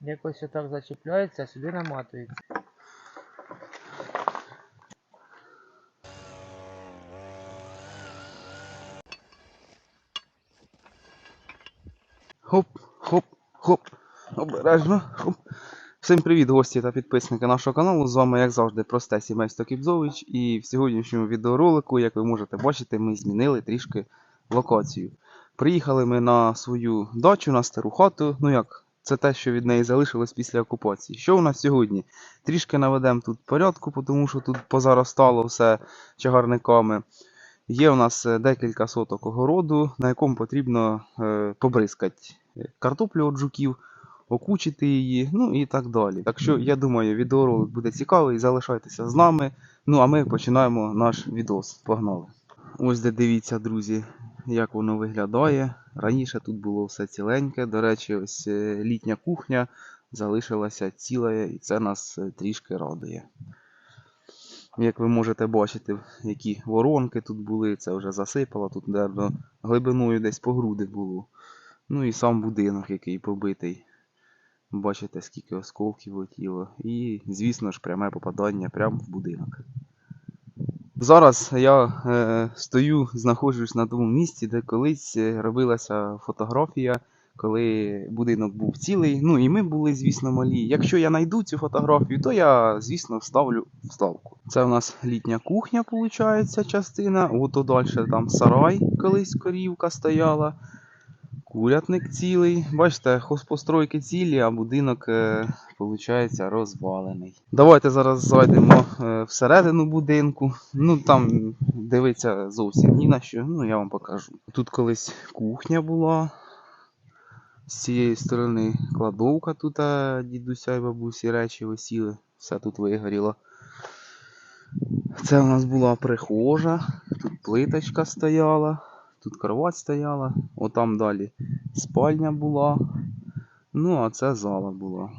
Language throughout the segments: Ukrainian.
Якось отак зачіпляється, а сюди наматується. Хоп, хоп, хоп. Обережно. Хоп. Всім привіт, гості та підписники нашого каналу. З вами, як завжди, просте сімейство Кібзович. І в сьогоднішньому відеоролику, як ви можете бачити, ми змінили трішки локацію. Приїхали ми на свою дачу, на стару хату. Ну як, це те, що від неї залишилось після окупації. Що у нас сьогодні? Трішки наведемо тут порядку, тому що тут позаростало все чагарниками. Є у нас е, декілька соток огороду, на якому потрібно е, побризкати е, картоплю від жуків, окучити її, ну і так далі. Так що я думаю, відеоролик буде цікавий, залишайтеся з нами. Ну а ми починаємо наш відос. Погнали. Ось де дивіться, друзі, як воно виглядає. Раніше тут було все ціленьке. До речі, ось е, літня кухня залишилася ціла, і це нас е, трішки радує. Як ви можете бачити, які воронки тут були, це вже засипало, тут наверно, глибиною десь по груди було. Ну і сам будинок, який побитий. Бачите, скільки осколків летіло. І, звісно ж, пряме попадання прямо в будинок. Зараз я е, стою, знаходжусь на тому місці, де колись е, робилася фотографія, коли будинок був цілий. Ну і ми були, звісно, малі. Якщо я знайду цю фотографію, то я, звісно, вставлю вставку. Це у нас літня кухня, виходить, частина. Ото далі там сарай, колись корівка стояла. Курятник цілий. Бачите, хозпостройки цілі, а будинок, е, виходить, розвалений. Давайте зараз зайдемо е, всередину будинку. Ну там дивиться зовсім ні на що. Ну я вам покажу. Тут колись кухня була. З цієї сторони кладовка тут а, дідуся і бабусі речі висіли. Все тут вигоріло. Це у нас була прихожа, тут плиточка стояла, тут кровать стояла, отам далі спальня була. Ну, а це зала була.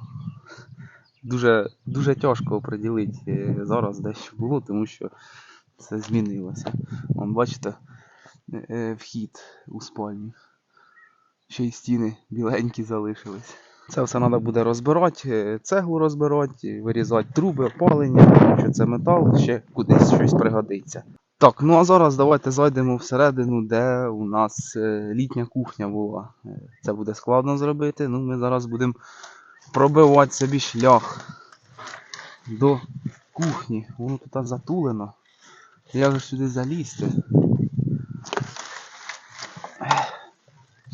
Дуже, дуже тяжко оприділити зараз дещо було, тому що це змінилося. Вон, бачите, е, е, вхід у спальню. Ще й стіни біленькі залишились. Це все треба буде розбирати, е, цеглу розбирати, вирізати труби, опалення, тому що це метал, ще кудись щось пригодиться. Так, ну а зараз давайте зайдемо всередину, де у нас е, літня кухня була. Е, Це буде складно зробити. Ну, ми зараз будемо пробивати собі шлях до кухні. Воно тут затулено. Як же сюди залізти?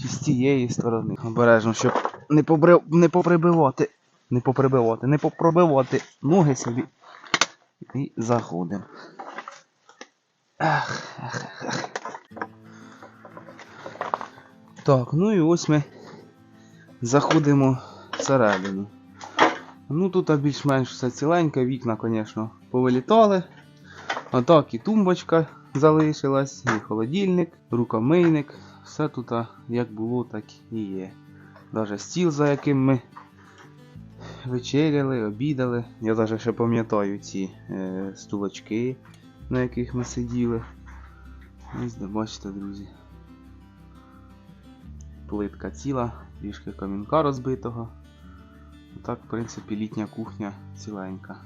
Чи з цієї сторони. Обережно, щоб не, побри... не поприбивати. Не поприбивати, не попробивати ноги собі. І заходимо. Ах, ах, ах. Так, ну і ось ми заходимо всередину. Ну тут більш-менш все ціленьке, вікна, звісно, повилітали. А так і тумбочка залишилась, і холодильник, рукомийник. Все тут як було, так і є. Даже стіл, за яким ми вечеряли, обідали. Я навіть ще пам'ятаю ці е, стулочки, на яких ми сиділи. Ось де бачите, друзі. Плитка ціла, трішки камінка розбитого. Так, в принципі, літня кухня ціленька.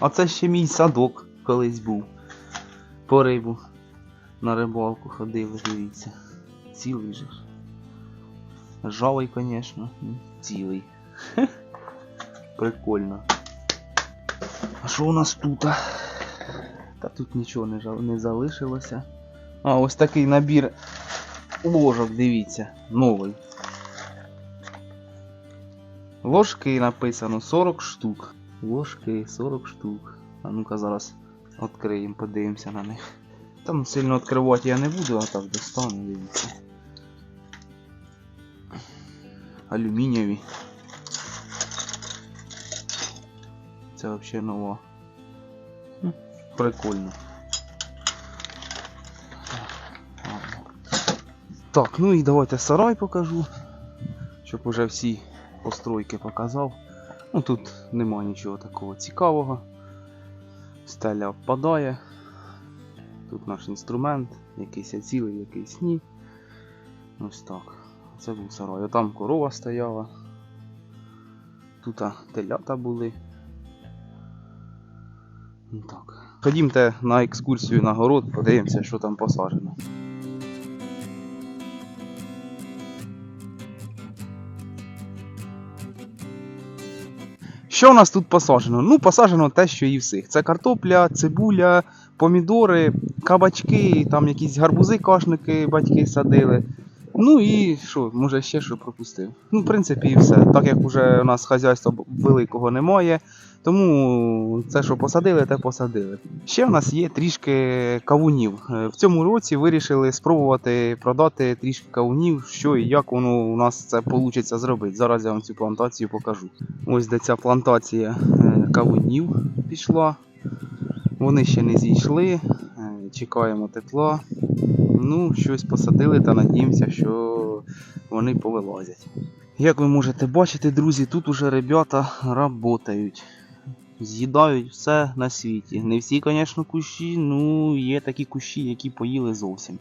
А це ще мій садок колись був. По рибу. На рибалку ходили, дивіться. Цілий же. ж. Жалий, звісно. Цілий. Прикольно. А що у нас тут? Та тут нічого не, жал... не залишилося. А, ось такий набір ложок, дивіться, новий. Ложки написано 40 штук. Ложки 40 штук. А ну-ка зараз відкриємо, подивимося на них. Там сильно відкривати я не буду, а так достану, дивіться. Алюмінієві. Це взагалі нова. Хм, Прикольно. Так, ну і давайте сарай покажу. щоб уже всі постройки показав. Ну тут нема нічого такого цікавого. Стеля впадає. Тут наш інструмент, якийсь цілий, якийсь ні. Ось так. Це був сарай. Там корова стояла. Тут телята були. Ну так. Ходімте на екскурсію на город, подивимося, що там посаджено. Що у нас тут посаджено? Ну, посаджено те, що і всіх. Це картопля, цибуля, помідори, кабачки, там якісь гарбузи, кашники батьки садили. Ну і що, може ще що пропустив. Ну, в принципі, і все. Так як уже у нас хазяйства великого немає, тому це, що посадили, те посадили. Ще в нас є трішки кавунів. Е, В цьому році вирішили спробувати продати трішки кавунів, що і як воно у нас це вийде зробити. Зараз я вам цю плантацію покажу. Ось де ця плантація е, кавунів пішла. Вони ще не зійшли. Чекаємо тепла. Ну, щось посадили та надіємося, що вони повилазять. Як ви можете бачити, друзі, тут уже ребята работають. З'їдають все на світі. Не всі, звісно, кущі, ну є такі кущі, які поїли зовсім.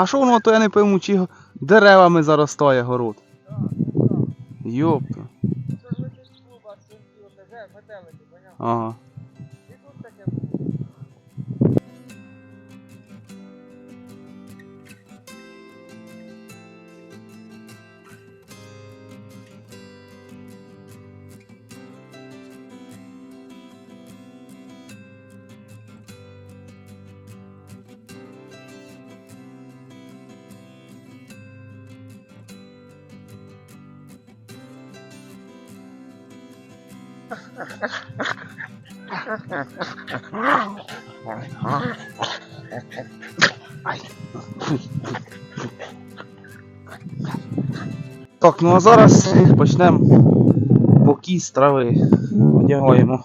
А що воно, то я не пойму, чи деревами заростає город. Йопта. Це Так, ну а зараз почнемо боки з трави. Одягаємо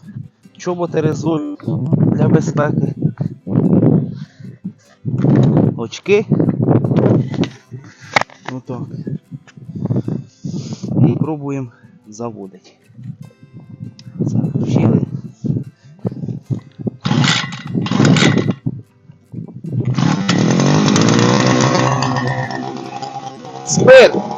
чоботи резою для безпеки. Очки. Отак. І пробуємо заводити. do Chile. Segredo.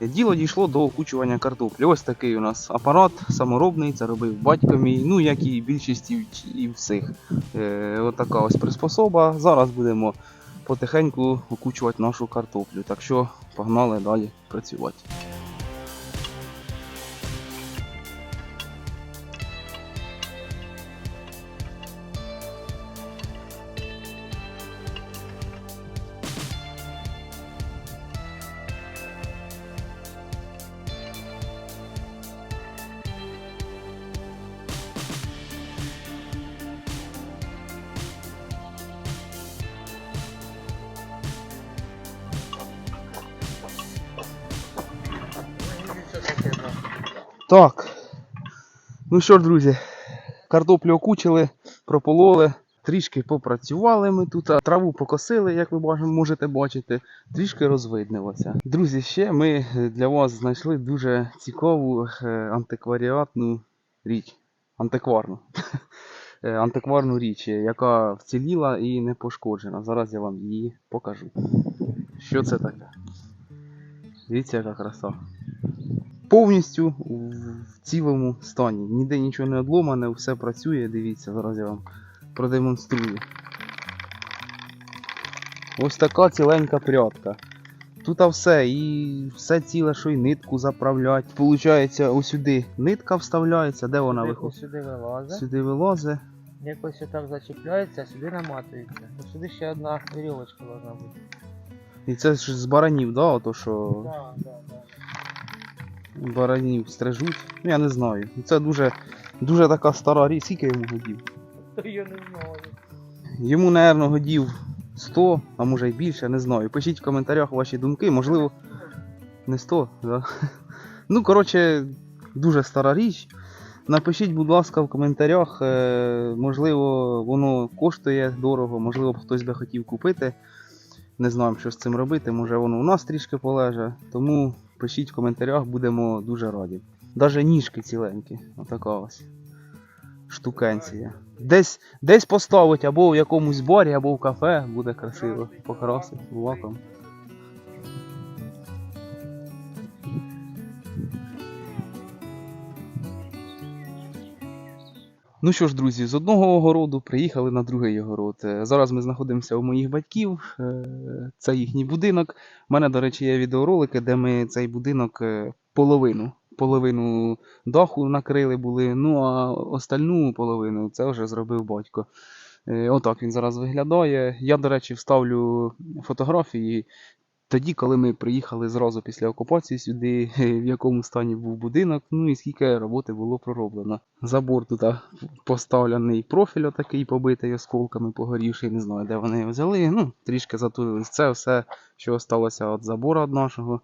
Діло дійшло до окучування картоплі. Ось такий у нас апарат саморобний, це робив батько мій, ну як і більшість і, всіх. Е, отака ось приспособа. Зараз будемо потихеньку окучувати нашу картоплю. Так що погнали далі працювати. Так. Ну що ж, друзі, картоплю окучили, пропололи, трішки попрацювали ми тут, траву покосили, як ви можете бачити, трішки розвиднилося. Друзі, ще ми для вас знайшли дуже цікаву е, антикваріатну річ. Антикварну. Е, Антикварну річ, яка вціліла і не пошкоджена. Зараз я вам її покажу. Що це таке? Дивіться, яка краса повністю в цілому стані. Ніде нічого не одломане, все працює. Дивіться, зараз я вам продемонструю. Ось така ціленька прядка. Тут все, і все ціле, що й нитку заправлять. Получається, ось сюди нитка вставляється, де вона виходить? сюди вилазить, Сюди вилазить. якось отак зачіпляється, а сюди наматується. Ну, сюди ще одна вірьовочка должна бути. І це ж з баранів, да, ото що Так, так, так. Баранів стрижуть. Ну я не знаю. Це дуже, дуже така стара річ. Скільки йому годів? То я не знаю. Йому, напевно, годів 100, а може й більше, не знаю. Пишіть в коментарях ваші думки, можливо, не 100, да? Ну, коротше, дуже стара річ. Напишіть, будь ласка, в коментарях, е, можливо, воно коштує дорого, можливо, б хтось би хотів купити. Не знаємо, що з цим робити, може воно у нас трішки полеже. Тому пишіть в коментарях, будемо дуже раді. Даже ніжки ціленькі, отака ось штукенція. Десь, десь поставить або в якомусь барі, або в кафе, буде красиво. Покрасить лаком. Ну що ж, друзі, з одного огороду приїхали на другий огород. Е, Зараз ми знаходимося у моїх батьків. е, Це їхній будинок. У мене, до речі, є відеоролики, де ми цей будинок е, половину. Половину даху накрили були, ну а остальну половину це вже зробив батько. Отак він зараз виглядає. Я, до речі, вставлю фотографії тоді, коли ми приїхали зразу після окупації сюди, в якому стані був будинок, ну і скільки роботи було пророблено. Забор тут поставлений профіль отакий побитий осколками, погорівший, не знаю, де вони його взяли. Ну, трішки затулились. Це все, що залишилося від забору від нашого.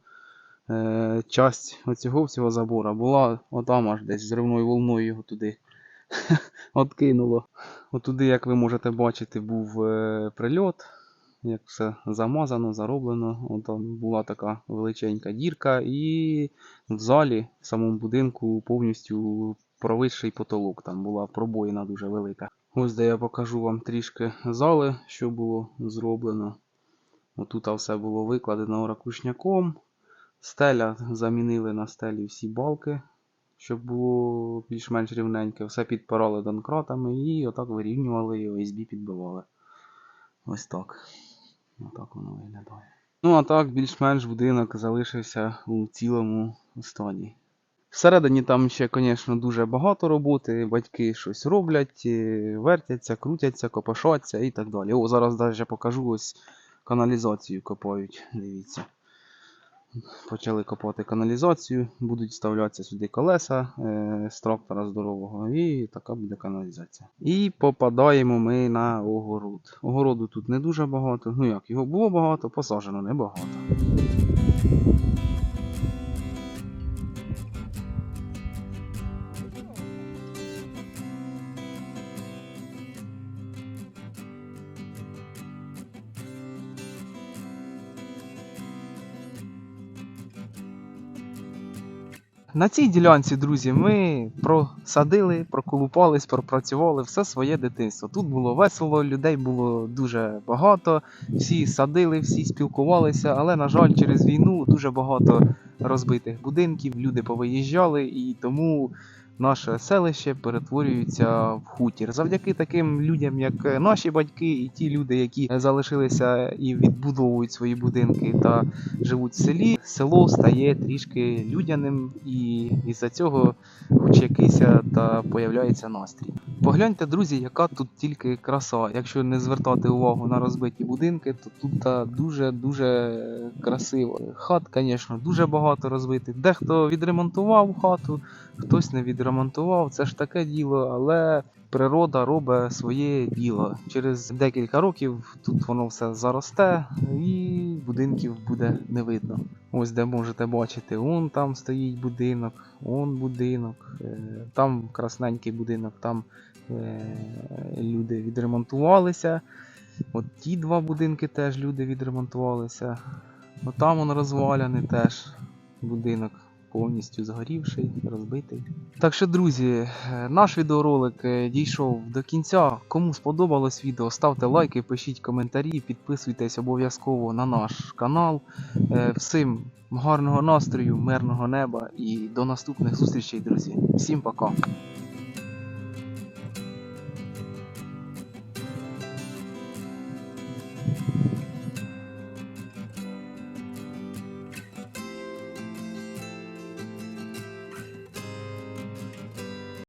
Е, часть оцього всього забора була отам аж десь зривною волною його туди откинуло. Отуди, як ви можете бачити, був е, прильот. Як все замазано, зароблено. От там була така величенька дірка, і в залі, в самому будинку, повністю провисший потолок. Там була пробоїна дуже велика. Ось де я покажу вам трішки зали, що було зроблено. Отут все було викладено ракушняком. Стеля замінили на стелі всі балки, щоб було більш-менш рівненьке. Все підпирали донкратами і отак вирівнювали і OSB підбивали. Ось так. Отак воно виглядає. Ну, а так, більш-менш будинок залишився у цілому стані. Всередині там ще, звісно, дуже багато роботи. Батьки щось роблять, вертяться, крутяться, копошаться і так далі. О, зараз навіть покажу ось каналізацію копають. Дивіться. Почали копати каналізацію, будуть вставлятися сюди колеса е, з здорового, і така буде каналізація. І попадаємо ми на огород. Огороду тут не дуже багато. Ну як, його було багато, посаджено небагато. На цій ділянці, друзі, ми просадили, проколупались, пропрацювали все своє дитинство. Тут було весело, людей було дуже багато, всі садили, всі спілкувалися, але, на жаль, через війну дуже багато розбитих будинків, люди повиїжджали, і тому наше селище перетворюється в хутір. Завдяки таким людям, як наші батьки, і ті люди, які залишилися і відбудовують свої будинки та живуть в селі, село стає трішки людяним, і із-за цього хоч якийсь та появляється настрій. Погляньте, друзі, яка тут тільки краса. Якщо не звертати увагу на розбиті будинки, то тут дуже-дуже красиво. Хат, звісно, дуже багато розбитих. Дехто відремонтував хату, хтось не відремонтував. Це ж таке діло, але природа робить своє діло. Через декілька років тут воно все заросте і будинків буде не видно. Ось де можете бачити, он там стоїть будинок, он будинок, е, там красненький будинок, там е, люди відремонтувалися. От ті два будинки теж люди відремонтувалися. От там он розваляний теж будинок повністю згорівший, розбитий. Так що, друзі, е, наш відеоролик е, дійшов до кінця. Кому сподобалось відео, ставте лайки, пишіть коментарі, підписуйтесь обов'язково на наш канал. Е, Всім гарного настрою, мирного неба і до наступних зустрічей, друзі. Всім пока!